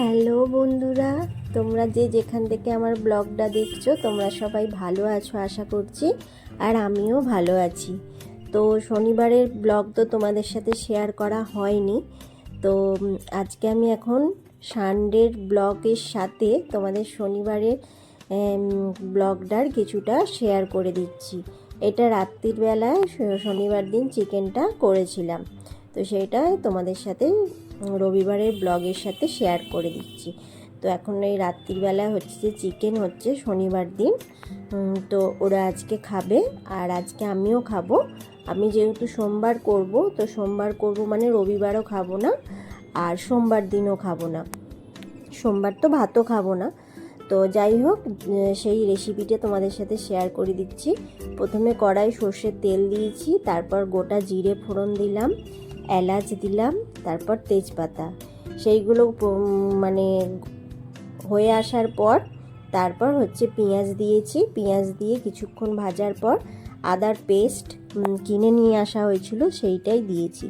Hello বন্ধুরা, তোমরা যে যেখান থেকে আমার ব্লগটা দেখছ, তোমরা সবাই ভালো আছো আশা করছি, আর আমিও ভালো আছি। তো শনিবারের ব্লগ তো তোমাদের সাথে শেয়ার করা হয়নি। তো আজকে আমি এখন সানডের ব্লগের সাথে তোমাদের শনিবারের ব্লগটার কিছুটা শেয়ার করে দিচ্ছি। এটা রাত্রির বেলায় শনিবার দিন চিকেনটা করেছিলাম। তো সেটা তোমাদের সাথে রবিবারের ব্লগের সাথে শেয়ার করে দিচ্ছি। তো এখন এই রাত্রিবেলা হচ্ছে যে চিকেন হচ্ছে শনিবার দিন। তো ওরা আজকে খাবে আর আজকে আমিও খাব। আমি যেহেতু সোমবার করব, তো সোমবার করব মানে রবিবারও খাব না আর সোমবার দিনও খাব না। সোমবার তো ভাতও খাব না। তো যাই হোক, সেই রেসিপিটা তোমাদের সাথে শেয়ার করে দিচ্ছি। প্রথমে কড়াই সর্ষের তেল দিয়েছি, তারপর গোটা জিরে ফোড়ন দিলাম, এলাচ দিলাম তারপর তেজপাতা। সেইগুলো মানে হয়ে আসার পর তারপর হচ্ছে পেঁয়াজ দিয়েছি। পেঁয়াজ দিয়ে কিছুক্ষণ ভাজার পর আদার পেস্ট কিনে নিয়ে আসা হয়েছিল, সেইটাই দিয়েছি।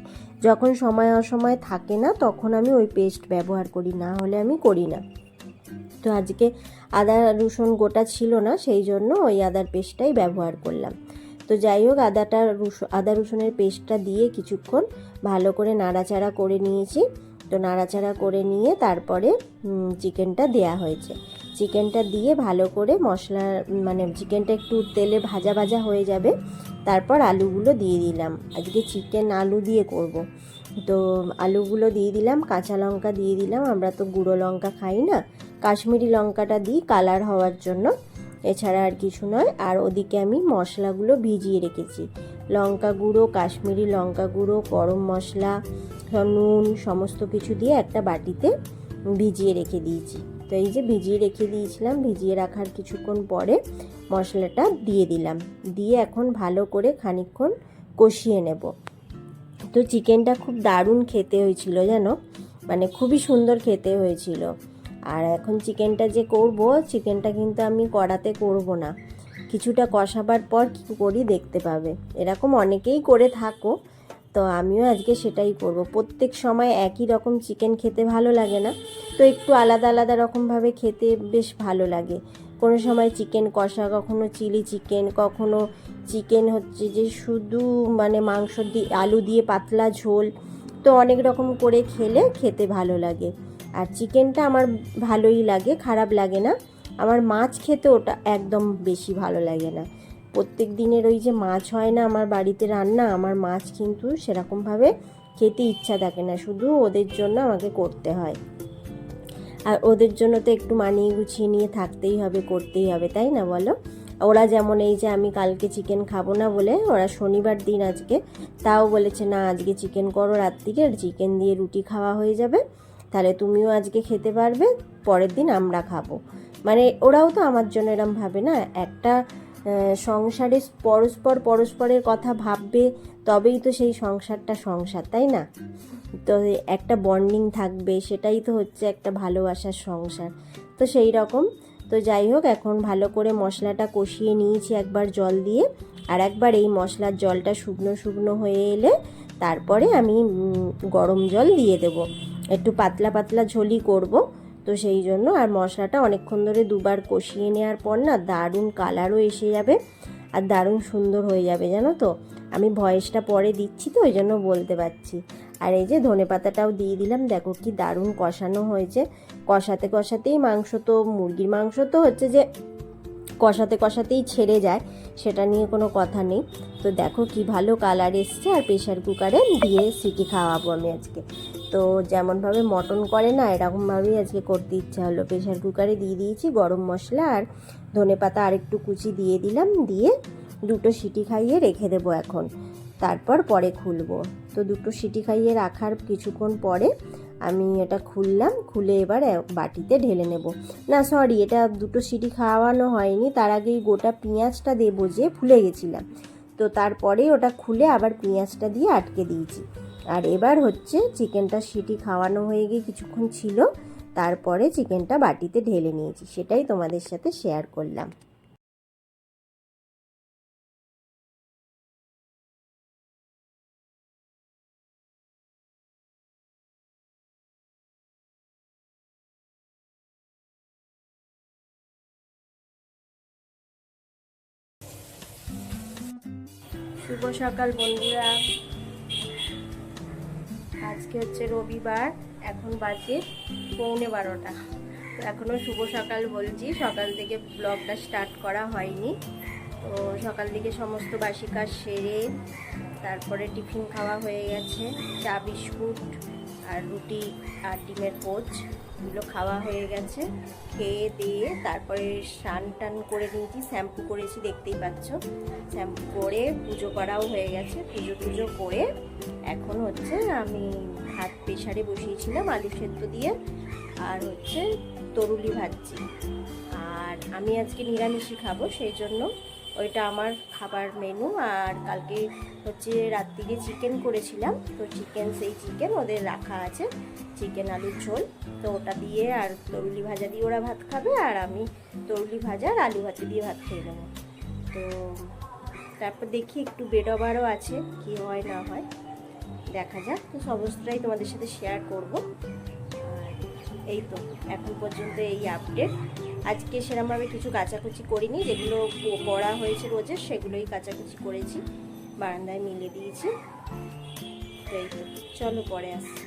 যখন সময় অসময় থাকে না, তখন আমি ওই পেস্ট ব্যবহার করি, না হলে আমি করি না। তো আজকে আদা, রসুন গোটা ছিল না, সেই জন্য ওই আদার পেস্টটাই ব্যবহার করলাম। তো যাই হোক, আদাটা রসুন আদা রসুনের পেস্টটা দিয়ে কিছুক্ষণ ভালো করে নাড়াচাড়া করে নিয়েছি। তো নাড়াচাড়া করে নিয়ে তারপরে চিকেনটা দেয়া হয়েছে। চিকেনটা দিয়ে ভালো করে মশলা মানে চিকেনটা একটু তেলে ভাজা ভাজা হয়ে যাবে। তারপর আলুগুলো দিয়ে দিলাম। আজকে চিকেন আলু দিয়ে করব। তো আলুগুলো দিয়ে দিলাম, কাঁচা লঙ্কা দিয়ে দিলাম। আমরা তো গুঁড়ো লঙ্কা খাই না। কাশ্মীরি লঙ্কাটা দিই কালার হওয়ার জন্য। এছাড়া আর কিছু নয়। আর ওদিকে আমি মশলাগুলো ভিজিয়ে রেখেছি। লঙ্কা গুঁড়ো, কাশ্মীরি লঙ্কা গুঁড়ো, গরম মশলা, নুন, সমস্ত কিছু দিয়ে একটা বাটিতে ভিজিয়ে রেখে দিয়েছি। তো এই যে ভিজিয়ে রেখে দিয়েছিলাম, ভিজিয়ে রাখার কিছুক্ষণ পরে মশলাটা দিয়ে দিলাম। দিয়ে এখন ভালো করে খানিকক্ষণ কষিয়ে নেব। তো চিকেনটা খুব দারুণ খেতে হয়েছিল, জানো? মানে খুবই সুন্দর খেতে হয়েছিল। আর এখন চিকেনটা যে করব, চিকেনটা কিন্তু আমি কড়াতে করব না। কিছুটা কষাবার পর কী করি দেখতে পাবে। এরকম অনেকেই করে থাকো, তো আমিও আজকে সেটাই করব। প্রত্যেক সময় একই রকম চিকেন খেতে ভালো লাগে না, তো একটু আলাদা আলাদা রকমভাবে খেতে বেশ ভালো লাগে। কোনো সময় চিকেন কষা, কখনো চিলি চিকেন, কখনো চিকেন হচ্ছে যে শুধু মানে মাংস দিয়ে আলু দিয়ে পাতলা ঝোল, তো অনেক রকম করে খেলে খেতে ভালো লাগে। আর চিকেনটা আমার ভালোই লাগে, খারাপ লাগে না। আমার মাছ খেতে ওটা একদম বেশি ভালো লাগে না। প্রত্যেক দিনের ওই যে মাছ হয় না আমার বাড়িতে রান্না, আমার মাছ কিন্তু সেরকমভাবে খেতে ইচ্ছা থাকে না। শুধু ওদের জন্য আমাকে করতে হয়। আর ওদের জন্য তো একটু মানিয়ে গুছিয়ে নিয়ে থাকতেই হবে, করতেই হবে, তাই না বলো? ওরা যেমন এই যে আমি কালকে চিকেন খাব না বলে, ওরা শনিবার দিন আজকে, তাও বলেছে, না, আজকে চিকেন করো রাত্রিরে চিকেন দিয়ে রুটি খাওয়া হয়ে যাবে। তাহলে তুমিও আজকে খেতে পারবে, পরের দিন আমরা খাব। মানে ওরাও তো আমার জন্য এরম ভাবে না, একটা সংসারে পরস্পর পরস্পরের কথা ভাববে, তবেই তো সেই সংসারটা সংসার, তাই না? তো একটা বন্ডিং থাকবে, সেটাই তো হচ্ছে একটা ভালোবাসার সংসার। তো সেই রকম। তো যাই হোক, এখন ভালো করে মশলাটা কষিয়ে নিয়েছি একবার জল দিয়ে, আর একবার এই মশলার জলটা শুকনো শুকনো হয়ে এলে, তারপরে আমি গরম জল দিয়ে দেব। একটু পাতলা পাতলা ঝোলি করব। তো সেই জন্য আর মশলাটা অনেকক্ষণ ধরে দুবার কষিয়ে নেওয়ার পর না দারুণ কালারও এসে যাবে আর দারুণ সুন্দর হয়ে যাবে, জানো তো? আমি ভয়েসটা পরে দিচ্ছি তো, ওই জন্য বলতে পারছি। আর এই যে ধনে পাতাটাও দিয়ে দিলাম, দেখো কি দারুণ কষানো হয়েছে। কষাতে কষাতেই মাংস তো, মুরগির মাংস তো হচ্ছে যে কষাতে কষাতেই ছেড়ে যায়, সেটা নিয়ে কোনো কথা নেই। তো দেখো কি ভালো কালার এসছে আর প্রেশার কুকারে দিয়ে সিটি খাওয়াবো আমি আজকে। তো যেমনভাবে মটন করে না, এরকমভাবেই আজকে করতে ইচ্ছা হলো। প্রেশার কুকারে দিয়ে দিয়েছি গরম মশলা আর ধনে পাতা আরেকটু কুচি দিয়ে দিলাম, দিয়ে দুটো সিটি খাইয়ে রেখে দেবো এখন। তারপর পরে খুলবো। তো দুটো সিটি খাইয়ে রাখার কিছুক্ষণ পরে আমি এটা খুললাম, খুলে এবার বাটিতে ঢেলে নেব। না সরি এটা দুটো সিটি খাওয়ানো হয়নি, তার আগেই গোটা পেঁয়াজটা দেবো যে ভুলে গেছিলাম। তো তারপরে ওটা খুলে আবার পেঁয়াজটা দিয়ে আটকে দিয়েছি। আর এবার হচ্ছে চিকেনটা সিটি খাওয়ানো হয়ে গিয়ে কিছুক্ষণ ছিল, তারপরে চিকেনটা বাটিতে ঢেলে নিয়েছি, সেটাই তোমাদের সাথে শেয়ার করলাম। শুভ সকাল বন্ধুরা। আজকে হচ্ছে রবিবার, এখন বাজে পৌনে বারোটা। তো এখনও শুভ সকাল বলছি, সকাল থেকে ব্লগটা স্টার্ট করা হয়নি। তো সকাল থেকে সমস্ত বাসি কাজ সেরে তারপরে টিফিন খাওয়া হয়ে গেছে, চা, বিস্কুট আর রুটি আর ডিমের পোচ এগুলো খাওয়া হয়ে গেছে। খেয়ে দিয়ে তারপরে স্নান টান করে নিয়েছি, শ্যাম্পু করেছি, দেখতেই পাচ্ছ। শ্যাম্পু করে পুজো করাও হয়ে গেছে। পুজো টুজো করে এখন হচ্ছে আমি ভাত প্রেশারে বসিয়েছিলাম, আলু সেদ্ধ দিয়ে, আর হচ্ছে তরুলি ভাজছি। আর আমি আজকে নিরামিষই খাব, সেই জন্য ওইটা আমার খাবার মেনু আর কালকে হচ্ছে রাত্রিরে চিকেন করেছিলাম। তো চিকেন সেই চিকেন ওদের রাখা আছে চিকেন আলুর ঝোল। তো ওটা দিয়ে আর তরুলি ভাজা দিয়ে ওরা ভাত খাবে, আর আমি তরুলি ভাজা আর আলু ভাজা দিয়ে ভাত খেয়ে নেব। তো তারপর দেখি একটু বেডওভারও আছে, কি হয় না হয়। দেখা যাক, তো সমস্তটাই তোমাদের সাথে শেয়ার করব। এই তো, এখন পর্যন্ত এই আপডেট আজকে সেরকমভাবে কিছু কাচাকুচি করিনি, যেগুলো করা হয়েছে রোজে, সেগুলোই কাচাকুচি করেছি, বারান্দায় মিলে দিয়েছি। এই তো, চলো পরে আসছি।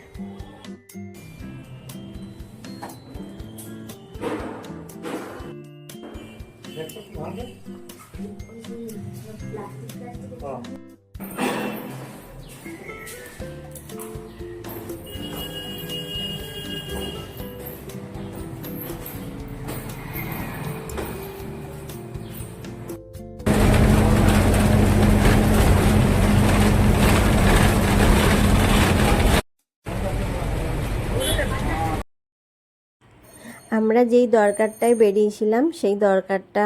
আমরা যেই দরকারটায় বেরিয়েছিলাম, সেই দরকারটা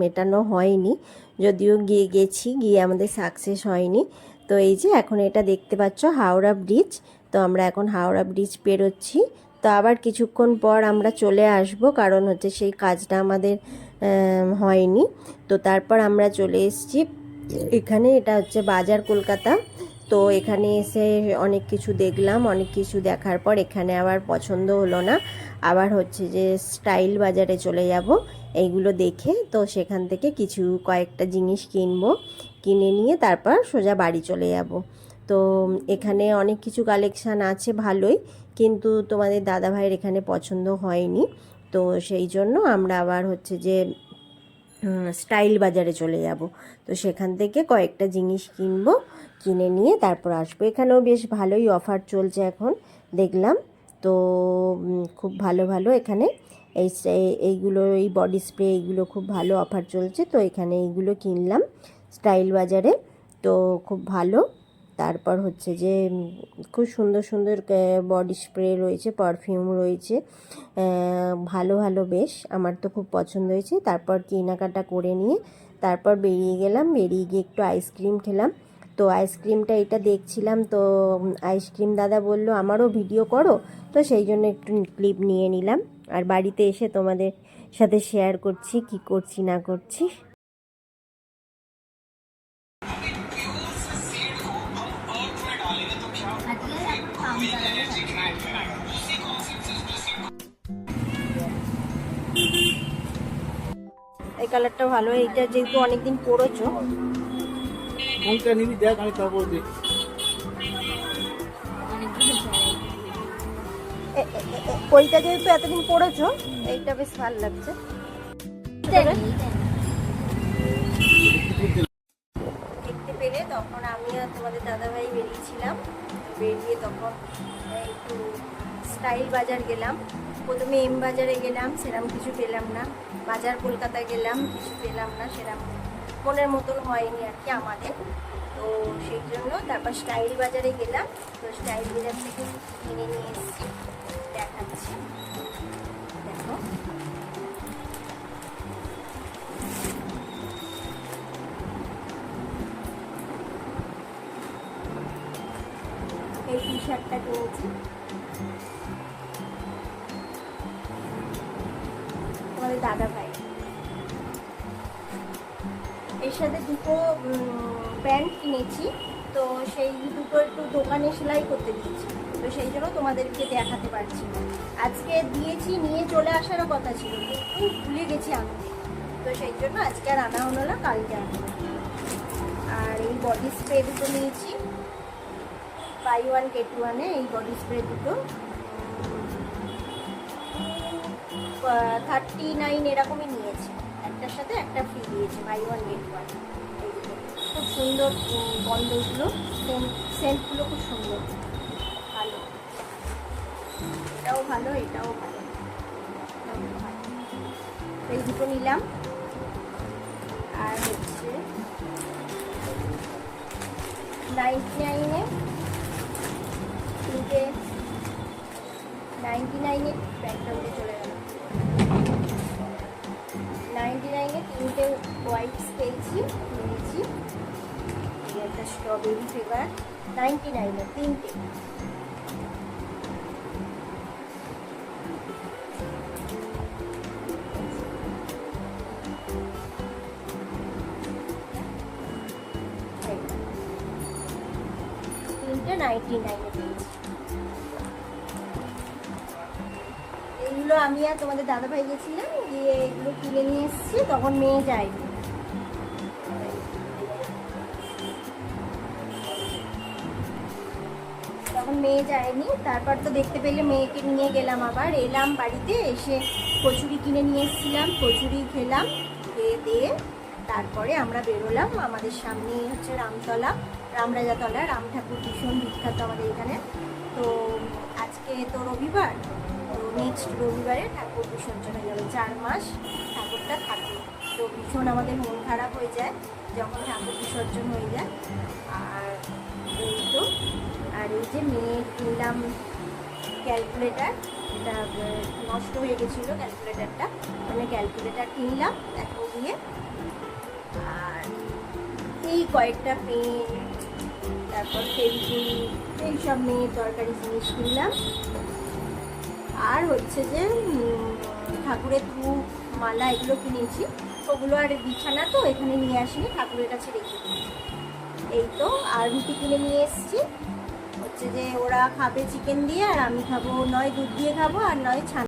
মেটানো হয়নি। যদিও গিয়ে গেছি, গিয়ে আমাদের সাকসেস হয়নি। তো এই যে এখন এটা দেখতে পাচ্ছ, হাওড়া ব্রিজ তো আমরা এখন হাওড়া ব্রিজ পেরোচ্ছি। তো আবার কিছুক্ষণ পর আমরা চলে আসব, কারণ হচ্ছে সেই কাজটা আমাদের হয়নি। তো তারপর আমরা চলে এসেছি, এখানে এটা হচ্ছে বাজার কলকাতা। তো এখানে এসে অনেক কিছু দেখলাম, অনেক কিছু দেখার পর এখানে আবার পছন্দ হলো না। আবার হচ্ছে যে স্টাইল বাজারে চলে যাব, এইগুলো দেখে তো সেখান থেকে কিছু কয়েকটা জিনিস কিনবো, কিনে নিয়ে তারপর সোজা বাড়ি চলে যাব। তো এখানে অনেক কিছু কালেকশান আছে ভালোই, কিন্তু তোমাদের দাদা ভাইয়ের এখানে পছন্দ হয়নি। তো সেই জন্য আমরা আবার হচ্ছে যে স্টাইল বাজারে চলে যাব। তো সেখান থেকে কয়েকটা জিনিস কিনবো, কিনে নিয়ে তারপর আসব। এখানেও বেশ ভালোই অফার চলছে এখন, দেখলাম। তো খুব ভালো ভালো এখানে। এই এইগুলো, এই বডি স্প্রে এইগুলো খুব ভালো অফার চলছে। তো এখানে এইগুলো কিনলাম, স্টাইল বাজারে। তো খুব ভালো। তারপর হচ্ছে যে খুব সুন্দর সুন্দর বডি স্প্রে রয়েছে পারফিউম রয়েছে ভালো ভালো বেশ, আমার তো খুব পছন্দ হয়েছে। তারপর কেনাকাটা করে নিয়ে তারপর বেরিয়ে গেলাম, বেরিয়ে গিয়ে একটু আইসক্রিম খেলাম। তো আইসক্রিমটা এটা দেখছিলাম, তো আইসক্রিম দাদা বলল, আমারও ভিডিও করো। তো সেই জন্য একটু ক্লিপ নিয়ে নিলাম। আর বাড়িতে এসে তোমাদের সাথে শেয়ার করছি, কি করছি, না করছি। কালারটা ভালো এইটা যেহেতু অনেকদিন পরেছো কোনটা নিবি দেখ আমি এ- এ- ওইটা যেহেতু এতদিন পরেছো এইটা বেশ ভালো লাগছে। দেখতে পেরে তখন আমি আর তোমাদের দাদাভাই বেরিয়েছিলাম বেরিয়ে তখন একটু স্টাইল বাজার গেলাম। প্রথমে এম বাজারে গেলাম সেরকম কিছু পেলাম না। বাজার কলকাতা গেলাম, কিছু পেলাম না সেরকম মনের মতন হয়নি আর কি আমাদের। তো সেই জন্য তারপর স্টাইল বাজারে গেলাম, তো স্টাইল বাজার থেকে কিনে নিয়ে এসেছি, দেখাচ্ছি। দেখো। এই টি শার্টটা কিনেছি। তোমাদের দাদা ভাই। এর সাথে দুটো প্যান্ট কিনেছি, তো সেই দুটো একটু দোকানে সেলাই করতে দিয়েছি। তো সেই জন্য তোমাদেরকে দেখাতে পারছি আজকে দিয়েছি, নিয়ে চলে আসারও কথা ছিল, কিন্তু ভুলে গেছি আমি। তো সেই জন্য আজকে আর আনা হলো না, কালকে আনব। আর এই বডি স্প্রে দুটো নিয়েছি। বাই ওয়ান গেট ওয়ানে এই বডি স্প্রে দুটো। থার্টি নাইন এরকমই নিয়েছে। একটার সাথে একটা ফ্রি দিয়েছে বাই ওয়ান গেট ওয়ান খুব সুন্দর গন্ধগুলো সেন্ট সেন্টগুলো খুব সুন্দর। ভালো। এটাও ভালো এটাও ভালো। এই দুটো নিলাম। আর হচ্ছে নাইনটি নাইনে তিনটে নাইনটি নাইনে ব্যাগটা উঠে চলে গেল। তিনটে হোয়াইটস পেয়েছি নিয়েছি একটা স্ট্রবেরি ফ্লেভার নাইনটি নাইনে তিনটে। তিনটে নাইনটি নাইনে এইগুলো আমি আর তোমাদের দাদা ভাই গেছিলাম, গিয়ে এগুলো কিনে নিয়ে এসেছি, তখন মেয়ে যায়নি তখন মেয়ে যায়নি, তারপর তো দেখতে পেলে মেয়েকে নিয়ে গেলাম আবার। এলাম বাড়িতে, এসে কচুরি কিনে নিয়ে এসেছিলাম, কচুরি খেলাম, খেয়ে দিয়ে তারপরে আমরা বেরোলাম আমাদের সামনে হচ্ছে রামতলা, রামরাজাতলা, রাম ঠাকুর ভীষণ বিখ্যাত আমাদের এখানে। তো আজকে তো রবিবার নেক্সট রবিবারে ঠাকুর বিসর্জন হয়ে যাবে, চার মাস ঠাকুরটা থাকে। তো ভীষণ আমাদের মন খারাপ হয়ে যায় যখন ঠাকুর বিসর্জন হয়ে যায়। আর এই তো, আর এই যে মেয়ে কিনলাম ক্যালকুলেটার, এটা নষ্ট হয়ে গেছিল ক্যালকুলেটারটা মানে ক্যালকুলেটার কিনলাম এখন দিয়ে আর এই কয়েকটা পেন, তারপর ফেভিকুল এইসব মেয়ের দরকারি জিনিস কিনলাম। আর হচ্ছে যে ঠাকুরের ধূপ, মালা এগুলো কিনেছি। ওগুলো আর বিছানা তো, এখানে নিয়ে আসিনি, ঠাকুরের কাছে রেখে এই তো, আর রুটি কিনে নিয়ে এসেছি। হচ্ছে যে, ওরা খাবে চিকেন দিয়ে, আর আমি খাব, নয় দুধ দিয়ে খাব, আর নয় ছানা।